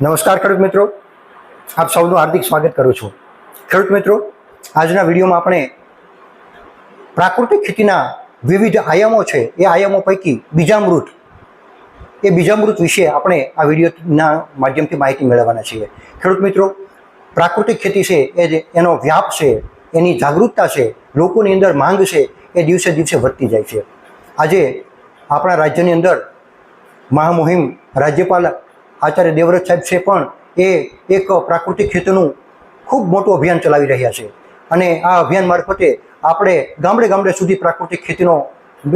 નમસ્કાર ખેડૂત મિત્રો. આપ સૌનું હાર્દિક સ્વાગત કરું છું. ખેડૂત મિત્રો, આજના વિડીયોમાં આપણે પ્રાકૃતિક ખેતીના વિવિધ આયામો છે, એ આયામો પૈકી બીજામૃત, એ બીજામૃત વિશે આપણે આ વિડીયોના માધ્યમથી માહિતી મેળવવાના છીએ. ખેડૂત મિત્રો, પ્રાકૃતિક ખેતી છે, એ જે એનો વ્યાપ છે, એની જાગૃતતા છે, લોકોની અંદર માંગ છે, એ દિવસે દિવસે વધતી જાય છે. આજે આપણા રાજ્યની અંદર મહામુહિમ રાજ્યપાલ આચાર્ય દેવવ્રત સાહેબ છે પણ એ એક પ્રાકૃતિક ખેતીનું ખૂબ મોટું અભિયાન ચલાવી રહ્યા છે. અને આ અભિયાન મારફતે આપણે ગામડે ગામડે સુધી પ્રાકૃતિક ખેતીનો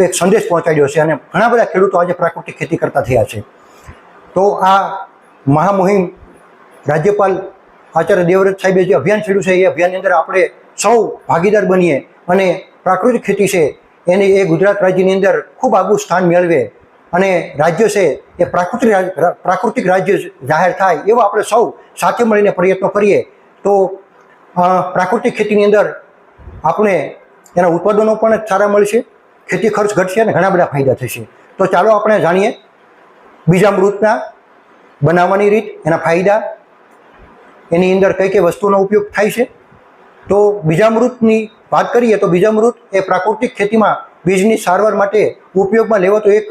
એક સંદેશ પહોંચાડ્યો છે અને ઘણા બધા ખેડૂતો આજે પ્રાકૃતિક ખેતી કરતા થયા છે. તો આ મહામુહિમ રાજ્યપાલ આચાર્ય દેવવ્રત સાહેબે જે અભિયાન છેડ્યું છે, એ અભિયાનની અંદર આપણે સૌ ભાગીદાર બનીએ અને પ્રાકૃતિક ખેતી છે, એને એ ગુજરાત રાજ્યની અંદર ખૂબ આગવું સ્થાન મેળવે અને રાજ્ય છે એ પ્રાકૃતિક પ્રાકૃતિક રાજ્ય જાહેર થાય એવો આપણે સૌ સાથે મળીને પ્રયત્નો કરીએ. તો પ્રાકૃતિક ખેતીની અંદર આપણે એના ઉત્પાદનો પણ સારા મળશે, ખેતી ખર્ચ ઘટશે અને ઘણા બધા ફાયદા થશે. તો ચાલો આપણે જાણીએ બીજા મૃતના બનાવવાની રીત, એના ફાયદા, એની અંદર કઈ કઈ વસ્તુનો ઉપયોગ થાય છે. તો બીજામૃતની વાત કરીએ તો બીજામૃત એ પ્રાકૃતિક ખેતીમાં બીજની સારવાર માટે ઉપયોગમાં લેવાતો એક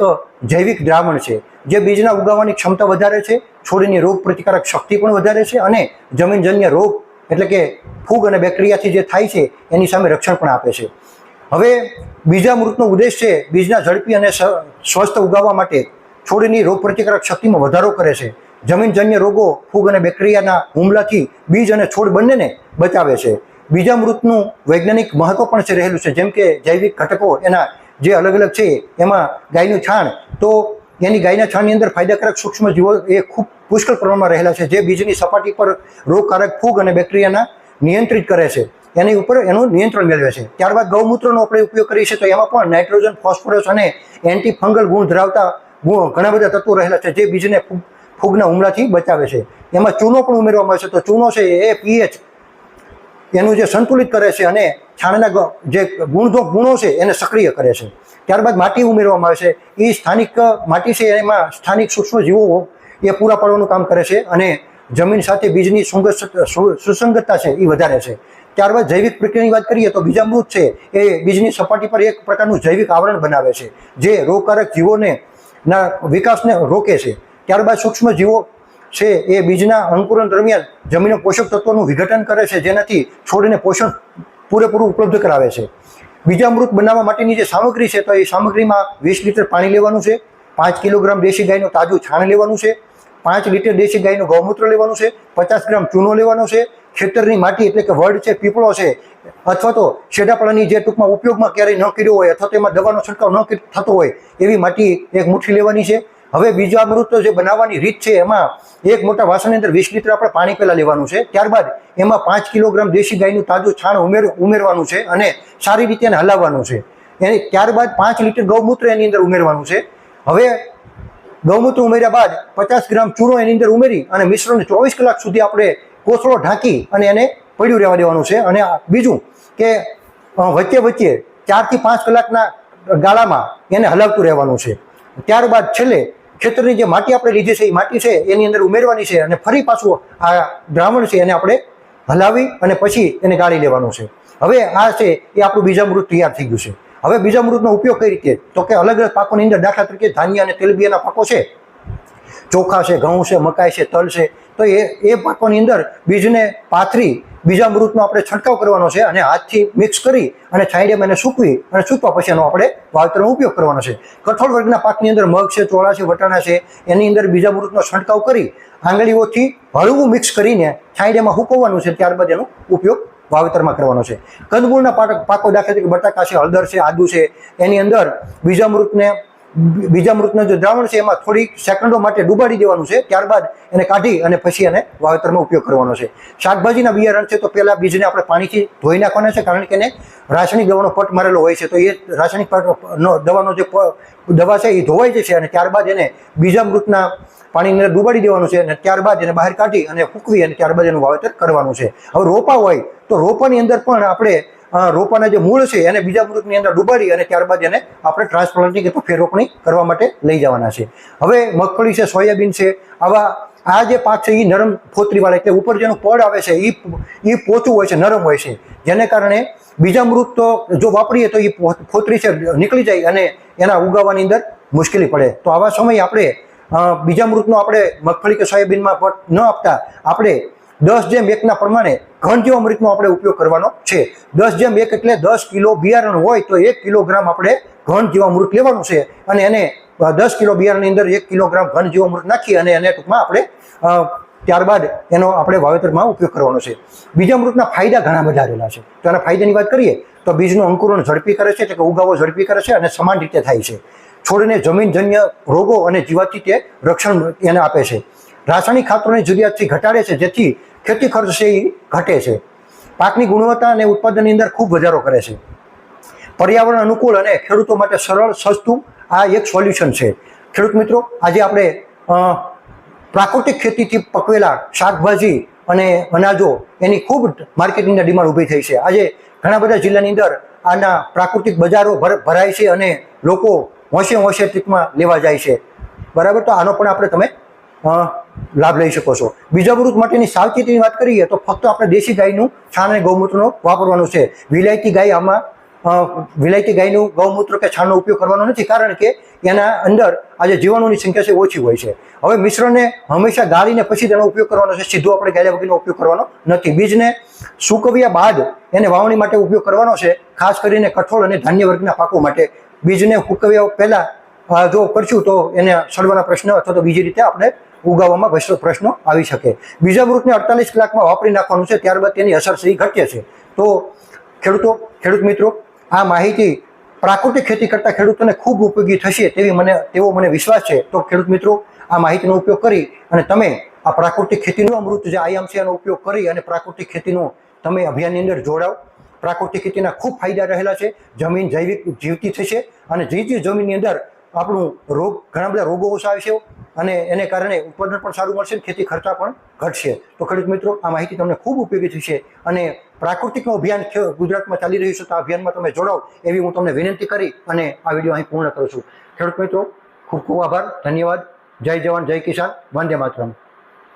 જૈવિક દ્રાવણ છે. જે બીજના ઉગાવવાની ક્ષમતા વધારે છે, છોડની રોગ પ્રતિકારક શક્તિ પણ વધારે છે અને જમીનજન્ય રોગ એટલે કે ફૂગ અને બેક્ટેરિયાથી જે થાય છે, એની સામે રક્ષણ પણ આપે છે. હવે બીજા મૃતનો ઉદ્દેશ છે, બીજના ઝડપી અને સ્વસ્થ ઉગાવવા માટે છોડની રોગ પ્રતિકારક શક્તિમાં વધારો કરે છે. જમીનજન્ય રોગો ફૂગ અને બેક્ટેરિયાના હુમલાથી બીજ અને છોડ બંનેને બચાવે છે. બીજામૃતનું વૈજ્ઞાનિક મહત્વ પણ છે રહેલું છે. જેમ કે જૈવિક ઘટકો એના જે અલગ અલગ છે, એમાં ગાયનું છાણ, તો એની ગાયના છાણની અંદર ફાયદાકારક સૂક્ષ્મ જીવો એ ખૂબ પુષ્કળ પ્રમાણમાં રહેલા છે. જે બીજની સપાટી પર રોગકારક ફૂગ અને બેક્ટેરિયાના નિયંત્રિત કરે છે. એની ઉપર એનું નિયંત્રણ મેળવે છે. ત્યારબાદ ગૌમૂત્રનો આપણે ઉપયોગ કરીએ છીએ તો એમાં પણ નાઇટ્રોજન, ફોસ્ફરસ અને એન્ટી ફંગલ ગુણ ધરાવતા ગુણ ઘણા બધા તત્વો રહેલા છે જે બીજને ફૂગ, ફૂગના હુમલાથી બચાવે છે. એમાં ચૂનો પણ ઉમેરવામાં આવે છે. તો ચૂનો છે એ પીએચ એનું જે સંતુલિત કરે છે અને છાણના જે ગુણધો ગુણો છે એને સક્રિય કરે છે. ત્યારબાદ માટી ઉમેરવામાં આવે છે. એ સ્થાનિક માટી છે, એમાં સ્થાનિક સૂક્ષ્મ જીવો એ પૂરા પાડવાનું કામ કરે છે અને જમીન સાથે બીજની સુંગત સુસંગતતા છે એ વધારે છે. ત્યારબાદ જૈવિક પ્રક્રિયાની વાત કરીએ તો બીજા મૃત છે, એ બીજની સપાટી પર એક પ્રકારનું જૈવિક આવરણ બનાવે છે, જે રોગકારક જીવોને ના વિકાસને રોકે છે. ત્યારબાદ સૂક્ષ્મ જીવો છે એ બીજના અંકુરણ દરમિયાન જમીનના પોષક તત્વોનું વિઘટન કરે છે, જેનાથી છોડને પોષણ પૂરેપૂરું ઉપલબ્ધ કરાવે છે. બીજા મૃત બનાવવા માટેની જે સામગ્રી છે, તો એ સામગ્રીમાં વીસ લીટર પાણી લેવાનું છે, પાંચ કિલોગ્રામ દેશી ગાયનું તાજું છાણ લેવાનું છે, પાંચ લીટર દેશી ગાયનું ગૌમૂત્ર લેવાનું છે, પચાસ ગ્રામ ચૂનો લેવાનો છે, ખેતરની માટી એટલે કે વડ છે, પીપળો છે, અથવા તો શેઢાપળાની જે ટૂંકમાં ઉપયોગમાં ક્યારેય ન કર્યો હોય, અથવા તો એમાં દવાનો છંટકાવ ન થતો હોય, એવી માટી એક મુઠ્ઠી લેવાની છે. હવે બીજો અમૃત જે બનાવવાની રીત છે, એમાં એક મોટા વાસણની અંદર વીસ લીટર આપણે પાણી પહેલાં લેવાનું છે. ત્યારબાદ એમાં પાંચ કિલોગ્રામ દેશી ગાયનું તાજું છાણ ઉમેર, ઉમેરવાનું છે અને સારી રીતે એને હલાવવાનું છે. એને ત્યારબાદ પાંચ લીટર ગૌમૂત્ર એની અંદર ઉમેરવાનું છે. હવે ગૌમૂત્ર ઉમેર્યા બાદ પચાસ ગ્રામ ચૂનો એની અંદર ઉમેરી અને મિશ્રણને ચોવીસ કલાક સુધી આપણે કોથળો ઢાંકી અને એને પડ્યું રહેવા દેવાનું છે. અને બીજું કે વચ્ચે વચ્ચે ચારથી પાંચ કલાકના ગાળામાં એને હલાવતું રહેવાનું છે. ત્યારબાદ છેલ્લે ખેતરની જે માટી આપણે લીધી છે, એ માટી છે, એની અંદર ઉમેરવાની છે અને ફરી પાછું આ દ્રાવણ છે એને આપણે હલાવી અને પછી એને ગાળી લેવાનું છે. હવે આ છે, એ આપણું બીજામૃત તૈયાર થઈ ગયું છે. હવે બીજામૃતનો ઉપયોગ કઈ રીતે? તો કે અલગ અલગ પાકોની અંદર દાખલા તરીકે ધાન્ય અને તેલબિયાના પાકો છે. ચોખા છે, ઘઉં છે, મકાઈ છે, તલ છે. તો એ એ પાકોની અંદર બીજને પાથરી બીજા મૃતનો આપણે છંટકાવ કરવાનો છે અને હાથથી મિક્સ કરી અને છાંયડેમાં એને સૂકવી અને સૂકવા પછી એનો આપણે વાવેતરનો ઉપયોગ કરવાનો છે. કઠોળ વર્ગના પાકની અંદર મગ છે, ચોળા છે, વટાણા છે, એની અંદર બીજા મૃતનો છંટકાવ કરી આંગળીઓથી હળવું મિક્સ કરીને છાંયડેમાં સૂકવવાનું છે, ત્યારબાદ એનો ઉપયોગ વાવેતરમાં કરવાનો છે. કંદમૂળના પાક પાકો દાખલા તરીકે બટાકા છે, હળદર છે, આદુ છે, એની અંદર બીજામૃતને બી- બીજામૃતનું જે દ્રાવણ છે, એમાં થોડીક સેકન્ડો માટે ડુબાડી દેવાનું છે, ત્યારબાદ એને કાઢી અને પછી એને વાવેતરમાં ઉપયોગ કરવાનો છે. શાકભાજીના બિયારણ છે, તો પહેલાં બીજને આપણે પાણીથી ધોઈ નાખવાના છે, કારણ કે એને રાસાયણિક દવાનો પટ મારેલો હોય છે, તો એ રાસાયણિક પટનો દવાનો જે દવા છે, એ ધોવાઈ જશે અને ત્યારબાદ એને બીજામૃતના પાણીની અંદર ડુબાડી દેવાનું છે, અને ત્યારબાદ એને બહાર કાઢી અને ફૂંકવી અને ત્યારબાદ એનું વાવેતર કરવાનું છે. હવે રોપા હોય, તો રોપાની અંદર પણ આપણે રોપાના જે મૂળ છે એને બીજા મૃતની અંદર ડૂબાડી અને ત્યારબાદ એને આપણે ટ્રાન્સપ્લાન્ટિંગ અથવા ફેરરોપણી કરવા માટે લઈ જવાના છે. હવે મગફળી છે, સોયાબીન છે, આવા આ જે પાક છે એ નરમ ફોતરીવાળા એટલે ઉપર જેનું પડ આવે છે એ એ પોચું હોય છે, નરમ હોય છે. જેને કારણે બીજા મૃત તો જો વાપરીએ તો એ ફોતરી છે, નીકળી જાય અને એના ઉગાવવાની અંદર મુશ્કેલી પડે. તો આવા સમયે આપણે બીજા મૃતનો આપણે મગફળી કે સોયાબીનમાં ન આપતા, આપણે દસ જેમ એકના પ્રમાણે ઘન જેવો અમૃતનો આપણે ઉપયોગ કરવાનો છે. દસ જેમ એક એટલે દસ કિલો બિયારણ હોય તો એક કિલોગ્રામ આપણે ઘન જેવો અમૃત લેવાનું છે. અને એને દસ કિલો બિયારણની અંદર એક કિલોગ્રામ ઘન જેવો મૃત નાખી અને એને ટૂંકમાં આપણે ત્યારબાદ એનો આપણે વાવેતરમાં ઉપયોગ કરવાનો છે. બીજા અમૃતના ફાયદા ઘણા બધા રહેલા છે. તો એના ફાયદાની વાત કરીએ, તો બીજનું અંકુરણ ઝડપી કરે છે, એટલે કે ઉગાવો ઝડપી કરે છે અને સમાન રીતે થાય છે. છોડને જમીનજન્ય રોગો અને જીવાતથી તે રક્ષણ એને આપે છે. રાસાયણિક ખાતરોની જરૂરિયાતથી ઘટાડે છે, જેથી ખેતી ખર્ચ છે એ ઘટે છે. પાકની ગુણવત્તા અને ઉત્પાદનની અંદર ખૂબ વધારો કરે છે. પર્યાવરણ અનુકૂળ અને ખેડૂતો માટે સરળ, સસ્તું આ એક સોલ્યુશન છે. ખેડૂત મિત્રો, આજે આપણે પ્રાકૃતિક ખેતીથી પકવેલા શાકભાજી અને અનાજો એની ખૂબ માર્કેટની અંદર ડિમાન્ડ ઊભી થઈ છે. આજે ઘણા બધા જિલ્લાની અંદર આના પ્રાકૃતિક બજારો ભર- ભરાય છે અને લોકો હોંશે હોંશે ટ્રીપમાં લેવા જાય છે. બરાબર? તો આનો પણ આપણે તમે લાભ લઈ શકો છો. બીજા વૃદ્ધ માટેની સાવચેતીની વાત કરીએ તો ફક્ત આપણે દેશી ગાયનું છાણ અને ગૌમૂત્રનો વાપરવાનું છે. વિલાયતી ગાય આમાં વિલાયતી ગાયનું ગૌમૂત્ર કે છાણનો ઉપયોગ કરવાનો નથી કારણ કે એના અંદર આજે જીવાણુની સંખ્યા છે ઓછી હોય છે. હવે મિશ્રણને હંમેશા ગાળીને પછી તેનો ઉપયોગ કરવાનો છે. સીધો આપણે ગાળ્યા વગરનો ઉપયોગ કરવાનો નથી. બીજને સૂકવ્યા બાદ એને વાવણી માટે ઉપયોગ કરવાનો છે. ખાસ કરીને કઠોળ અને ધાન્ય વર્ગના પાકો માટે. બીજને સૂકવ્યા પહેલાં જો કરશું તો એને સડવાના પ્રશ્ન અથવા તો બીજી રીતે આપણે ઉગાવવામાં પ્રશ્નો આવી શકે. બીજા મૃતને અડતાલીસ કલાકમાં વાપરી નાખવાનું છે, ત્યારબાદ તેની અસર સહી ઘટે છે. તો ખેડૂતો, ખેડૂત મિત્રો, આ માહિતી પ્રાકૃતિક ખેતી કરતા ખેડૂતોને ખૂબ ઉપયોગી થશે તેવી મને તેવો મને વિશ્વાસ છે. તો ખેડૂત મિત્રો, આ માહિતીનો ઉપયોગ કરી અને તમે આ પ્રાકૃતિક ખેતીનું અમૃત જે આયામ છે, એનો ઉપયોગ કરી અને પ્રાકૃતિક ખેતીનું તમે અભિયાનની અંદર જોડાવ. પ્રાકૃતિક ખેતીના ખૂબ ફાયદા રહેલા છે. જમીન જૈવિક જીવતી થશે અને જે જે જમીનની અંદર આપણું રોગ, ઘણા બધા રોગો ઓછા આવશે અને એને કારણે ઉત્પાદન પણ સારું મળશે અને ખેતી ખર્ચા પણ ઘટશે. તો ખેડૂત મિત્રો, આ માહિતી તમને ખૂબ ઉપયોગી થશે. અને પ્રાકૃતિકનું અભિયાન ગુજરાતમાં ચાલી રહ્યું છે તો આ અભિયાનમાં તમે જોડાવ એવી હું તમને વિનંતી કરી અને આ વીડિયો અહીં પૂર્ણ કરું છું. ખેડૂત મિત્રો, ખૂબ ખૂબ આભાર, ધન્યવાદ. જય જવાન, જય કિસાન. વંદે માતરમ.